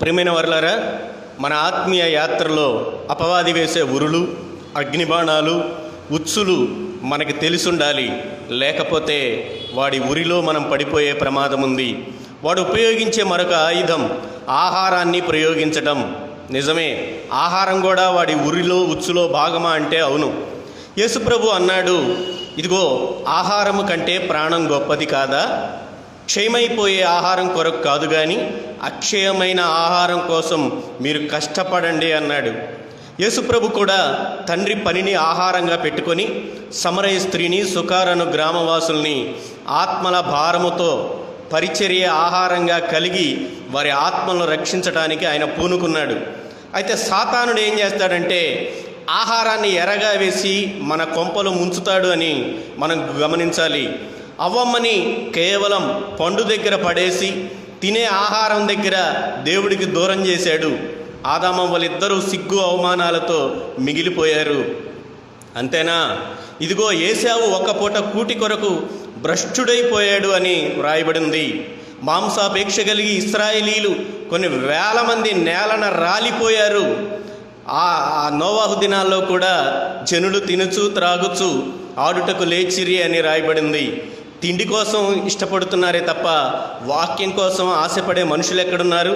ప్రియమైన వర్లారా మన ఆత్మీయ యాత్రలో అపవాది వేసే ఉరులు అగ్నిబాణాలు ఉచ్చులు మనకి తెలిసుండాలి. లేకపోతే వాడి ఉరిలో మనం పడిపోయే ప్రమాదం ఉంది. వాడు ఉపయోగించే మరొక ఆయుధం ఆహారాన్ని ప్రయోగించడం నిజమే ఆహారం కూడా వాడి ఉరిలో ఉచ్చులో భాగమా అంటే అవును. యేసుప్రభు అన్నాడు ఇదిగో ఆహారము కంటే ప్రాణం గొప్పది కాదా? క్షయమైపోయే ఆహారం కొరకు కాదు కానీ అక్షయమైన ఆహారం కోసం మీరు కష్టపడండి అన్నాడు. యేసుప్రభు కూడా తండ్రి పనిని ఆహారంగా పెట్టుకొని సమరయ స్త్రీని సుకారను గ్రామవాసుల్ని ఆత్మల భారముతో పరిచర్య ఆహారంగా కలిగి వారి ఆత్మలను రక్షించడానికి ఆయన పూనుకున్నాడు. అయితే సాతానుడు ఏం చేస్తాడంటే ఆహారాన్ని ఎరగా వేసి మన కొంపలు ముంచుతాడు అని మనం గమనించాలి. అవ్వమ్మని కేవలం పండు దగ్గర పడేసి తినే ఆహారం దగ్గర దేవుడికి దూరం చేశాడు. ఆదామవ్వలిద్దరూ సిగ్గు అవమానాలతో మిగిలిపోయారు. అంతేనా? ఇదిగో ఏసావు ఒక్క పూట కూటి కొరకు భ్రష్టుడైపోయాడు అని వ్రాయబడింది. మాంసాపేక్ష కలిగి ఇస్రాయేలీలు కొన్ని వేల మంది నేలన రాలిపోయారు. ఆ ఆ నోవాహు దినాల్లో కూడా జనులు తినుచు త్రాగుచు ఆడుటకు లేచిరి అని రాయబడింది. తిండి కోసం ఇష్టపడుతున్నారే తప్ప వాక్యం కోసం ఆశపడే మనుషులు ఎక్కడున్నారు?